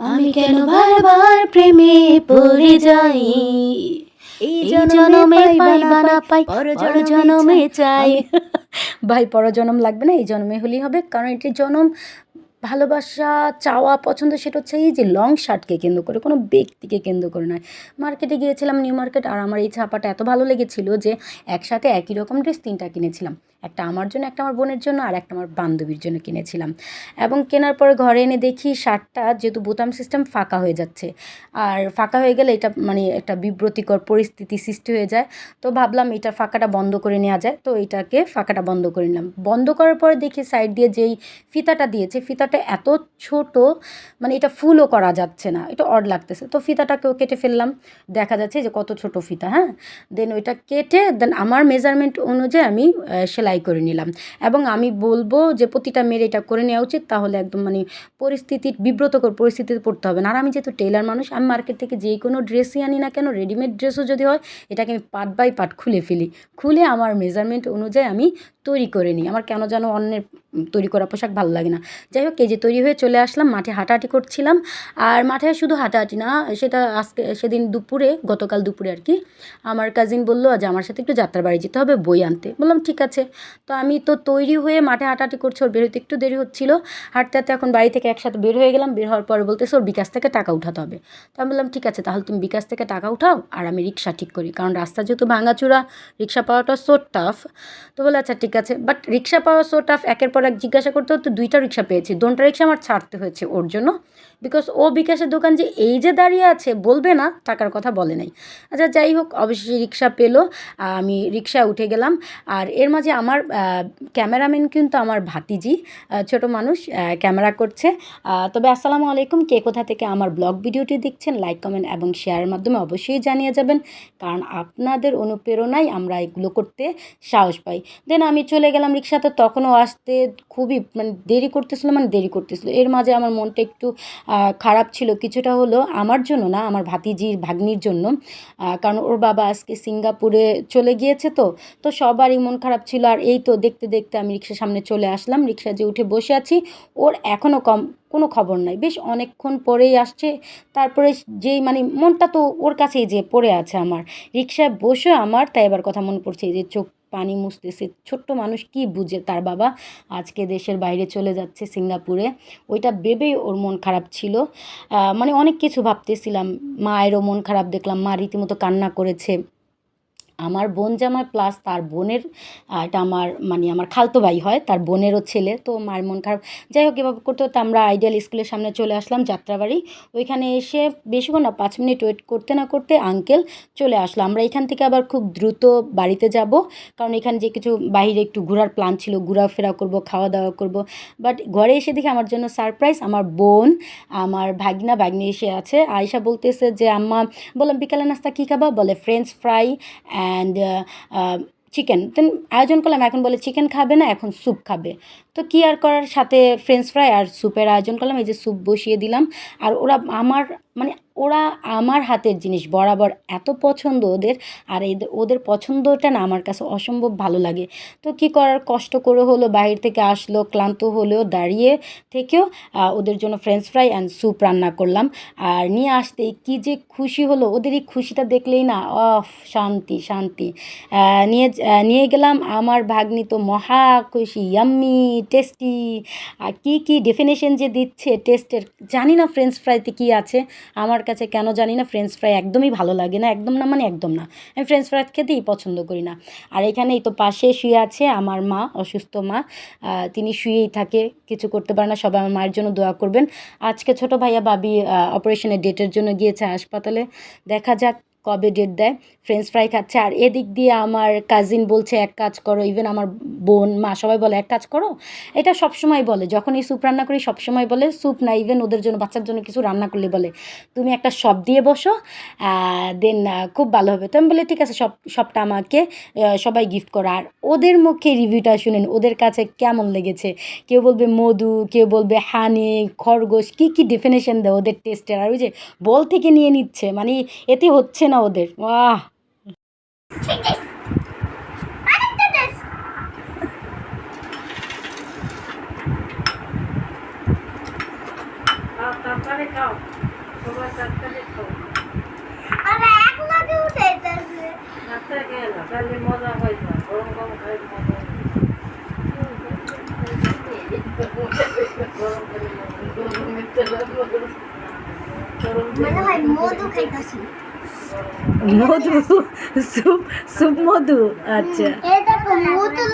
আমি কেন বারবার প্রেমে পড়ে যাই? এই জনমে পাই পাই পর জনমে চাই। ভাই পরজনম লাগবে না এই জন্মে হলেই হবে। কারণ এটি জনম ভালোবাসা চাওয়া পছন্দ সেটা হচ্ছে এই যে লং শার্টকে কেন্দ্র করে কোনো ব্যক্তিকে কেন্দ্র করে নয়। মার্কেটে গিয়েছিলাম নিউ মার্কেট আর আমার এই ছাপাটা এত ভালো লেগেছিল যে একসাথে একই রকম ড্রেস তিনটা কিনেছিলাম। একটা আমার জন্য একটা আমার বোনের জন্য আর একটা আমার বান্ধবীর জন্য কিনেছিলাম। এবং কেনার পরে ঘরে এনে দেখি শার্টটা যেহেতু বোতাম সিস্টেম ফাঁকা হয়ে যাচ্ছে। আর ফাঁকা হয়ে গেলে এটা মানে একটা বিব্রতিকর পরিস্থিতি সৃষ্টি হয়ে যায়। তো ভাবলাম এটা ফাঁকাটা বন্ধ করে নেওয়া যায়। তো এটাকে ফাঁকাটা বন্ধ করে নিলাম। বন্ধ করার পরে দেখি সাইড দিয়ে যেই ফিতাটা দিয়েছে ফিতাটা এত ছোট মানে এটা ফুলও করা যাচ্ছে না। এটা অড লাগতেছে। তো ফিতাটাকেও কেটে ফেললাম। দেখা যাচ্ছে যে কত ছোট ফিতা হ্যাঁ? দেন ওইটা কেটে দেন আমার মেজারমেন্ট অনুযায়ী আমি আহ, সেলাই করে নিলাম। এবং আমি বলব যে প্রতিটা মেয়ের এটা করে নেওয়া উচিত, তাহলে একদম মানে পরিস্থিতির বিব্রতকর পরিস্থিতিতে পড়তে হবে। না আর আমি যেহেতু টেলার মানুষ, আমি মার্কেট থেকে যে কোনো ড্রেসই আনি না কেন রেডিমেড ড্রেসও যদি হয়, এটাকে আমি পার্ট বাই পার্ট খুলে ফেলি। খুলে আমার মেজারমেন্ট অনুযায়ী আমি তৈরি করে নিই। আমার কেন যেন অন্যের তৈরি করা পোশাক ভালো লাগে না। যাই হোক যে তৈরি হয়ে চলে আসলাম, মাঠে হাঁটাহাঁটি করছিলাম। আর মাঠে শুধু হাঁটাহাঁটি না, সেটা আজকে, সেদিন দুপুরে, গতকাল দুপুরে আর কি, আমার কাজিন বলল যে আমার সাথে একটু যাত্রাবাড়ি যেতে হবে, বই আনতে। বললাম, ঠিক আছে। তো আমি তো তৈরি হয়ে মাঠে হাঁটাহাঁটি করছি, ওর বের হতে একটু দেরি হচ্ছিল। হাঁটতে হাঁটতে এখন বাড়ি থেকে একসাথে বের হয়ে গেলাম, বের হওয়ার পরে বলতেছে, ওর বিকাশ থেকে টাকা উঠাতে হবে। তো আমি বললাম, ঠিক আছে, তাহলে তুমি বিকাশ থেকে টাকা উঠাও আর আমি রিক্সা ঠিক করি। কারণ রাস্তা যেহেতু ভাঙাচোরা, রিক্সা পাওয়াটা সো টাফ তো বলে আচ্ছা ঠিক আছে। বাট রিক্সা পাওয়া সো টাফ একের পর এক জিজ্ঞাসা করতে হতো, দুইটা রিক্সা পেয়েছি দোনটা রিক্সা আমার ছাড়তে হয়েছে ওর জন্য। বিকজ ও বিকাশের দোকান যে এই যে দাঁড়িয়ে আছে, বলবে না, টাকার কথা বলে নাই। আচ্ছা যাই হোক অবশ্যই রিক্সা পেল আমি রিক্সায় উঠে গেলাম। আর এর মাঝে আমার ক্যামেরাম্যান কিন্তু আমার ভাতিজি ছোট মানুষ ক্যামেরা করছে। তবে আসসালামু আলাইকুম, কে কোথা থেকে আমার ব্লগ ভিডিওটি দেখছেন লাইক কমেন্ট এবং শেয়ারের মাধ্যমে অবশ্যই জানিয়ে যাবেন। কারণ আপনাদের অনুপ্রেরণায় আমরা এগুলো করতে সাহস পাই। দেন আমি চলে গেলাম রিক্সাতে, তখনও আসতে খুবই মানে দেরি করতেছিল মানে দেরি করতেছিল। এর মাঝে আমার মনটা একটু খারাপ ছিল। কিছুটা হলো আমার জন্য না, আমার ভাতিজির, ভাগ্নির জন্য। কারণ ওর বাবা আজকে সিঙ্গাপুরে চলে গিয়েছে তো তো সবারই মন খারাপ ছিল। আর এই তো দেখতে দেখতে আমি রিক্সার সামনে চলে আসলাম। রিক্সা যে উঠে বসে আছি, ওর এখনও কম, কোনো খবর নাই। বেশ অনেকক্ষণ পরেই আসছে। তারপরে যেই মানে মনটা তো ওর কাছেই যে পড়ে আছে আমার। রিক্সায় বসে আমার তাই এবার কথা মনে পড়ছে যে চোখ পানি মুছতেছে। ছোট্ট মানুষ কি বুঝে তার বাবা? আজকে দেশের বাইরে চলে যাচ্ছে সিঙ্গাপুরে। ওইটা ভেবেই ওর মন খারাপ ছিল। মানে অনেক কিছু ভাবতেছিলাম। মায়েরও মন খারাপ দেখলাম। মা রীতিমতো কান্না করেছে। আমার বোন জামাই প্লাস তার বোনের এটা আমার মানে আমার খালতো ভাই হয়, তার বোনেরও ছেলে। তো মায়ের মন খারাপ। যাই হোক, এভাবে করতে করতে আমরা আইডিয়াল স্কুলের সামনে চলে আসলাম, যাত্রাবাড়ি। ওইখানে এসে বেশিক্ষণ না, পাঁচ মিনিট ওয়েট করতে না করতে আঙ্কেল চলে আসলো। আমরা এখান থেকে আবার খুব দ্রুত বাড়িতে যাব, কারণ এখানে যে কিছু বাইরে একটু ঘোরার প্ল্যান ছিল, ঘোরাফেরা করব খাওয়া দাওয়া করব। বাট ঘরে এসে দেখি আমার জন্য সারপ্রাইজ আমার বোন, আমার ভাগনা, ভাগ্নি এসে আছে। আয়সা বলতেছে যে, আম্মা, বললাম বিকালে নাস্তা কী খাবা? বলে French fry and chicken then আয়োজন করলাম, এখন বলে চিকেন খাবে না, এখন স্যুপ খাবে। তো কি আর করার? সাথে ফ্রেঞ্চ ফ্রাই আর স্যুপের আয়োজন করলাম, এই যে স্যুপ বসিয়ে দিলাম। আর ওরা আমার মানে ওরা আমার হাতের জিনিস বরাবর এত পছন্দ ওদের, আর এদের ওদের পছন্দটা না আমার কাছে অসম্ভব ভালো লাগে। তো কি করার? কষ্ট করে হলো, বাইরে থেকে আসলো, ক্লান্ত হলেও দাঁড়িয়ে থেকেও ওদের জন্য ফ্রেঞ্চ ফ্রাই অ্যান্ড স্যুপ রান্না করলাম। আর নিয়ে আসতে কি যে খুশি হলো ওদের এই খুশিটা দেখলেই না, অফ, শান্তি শান্তি। নিয়ে নিয়ে গেলাম, আমার ভাগ্নি তো মহা খুশি ইয়াম্মি টেস্টি আর কী কী ডেফিনেশন যে দিচ্ছে টেস্টের জানি না ফ্রেঞ্চ ফ্রাইতে কী আছে। আমার কাছে কেন জানি না ফ্রেঞ্চ ফ্রাই একদমই ভালো লাগে না, একদম না মানে একদম না। আমি ফ্রেঞ্চ ফ্রাই খেতেই পছন্দ করি না। আর এখানেই তো পাশে শুয়ে আছে আমার মা, অসুস্থ মা। তিনি শুয়েই থাকে, কিছু করতে পারে না, সবাই আমার মায়ের জন্য দোয়া করবেন। আজকে ছোট ভাইয়া বাবি অপারেশনের ডেটের জন্য গিয়েছে হাসপাতালে। দেখা যাক কবে ডেট দেয়। ফ্রেঞ্চ ফ্রাই খাচ্ছে। আর এদিক দিয়ে আমার কাজিন বলছে, এক কাজ করো ইভেন আমার বোন, মা সবাই বলে, এক কাজ করো? এটা সবসময় বলে। যখন এই স্যুপ রান্না করি, সবসময় বলে স্যুপ না ইভেন ওদের জন্য, বাচ্চার জন্য কিছু রান্না করলে বলে, তুমি একটা শপ দিয়ে বসো দেন খুব ভালো হবে। তো আমি বলে, ঠিক আছে, সব সবটা আমাকে সবাই গিফট করো। আর ওদের মুখে রিভিউটা শুনেন, ওদের কাছে কেমন লেগেছে? কেউ বলবে মধু, কেউ বলবে হানি খরগোশ, কী কী ডেফিনেশন দেয় ওদের টেস্টের আর ওই যে বল থেকে নিয়ে নিচ্ছে মানে এতে হচ্ছে না ওদের। বাহ তারপরে খাও সবাই তরকারি খাও আর এক লগে উঠাইতেছে রাতে গেল খালি মজা হয় না গরম গরম খাই মজা হয়। গরম করে গরমের তেলে গরম মনে হয় মধু খাইতাছি। মধু সুপ সুপ মধু আচ্ছা। মধু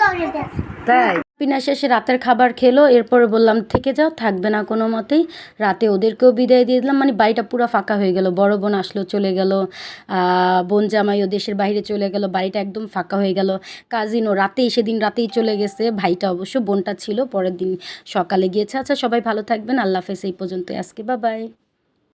তাই? পিনা শেষে রাতের খাবার খেলো এরপরে বললাম থেকে যাও থাকবে না কোনো মতেই। রাতে ওদেরকেও বিদায় দিয়ে দিলাম মানে বাড়িটা পুরো ফাঁকা হয়ে গেল। বড় বোন আসলো চলে গেল। আহ, জামাই ও দেশের বাইরে চলে গেল বাড়িটা একদম ফাঁকা হয়ে গেল। কাজিনও রাতেই সেদিন রাতেই চলে গেছে। ভাইটা অবশ্য বোনটা ছিল পরের দিন সকালে গিয়েছে। আচ্ছা সবাই ভালো থাকবেন আল্লাহ হাফেজ এই পর্যন্ত আজকে বা বাই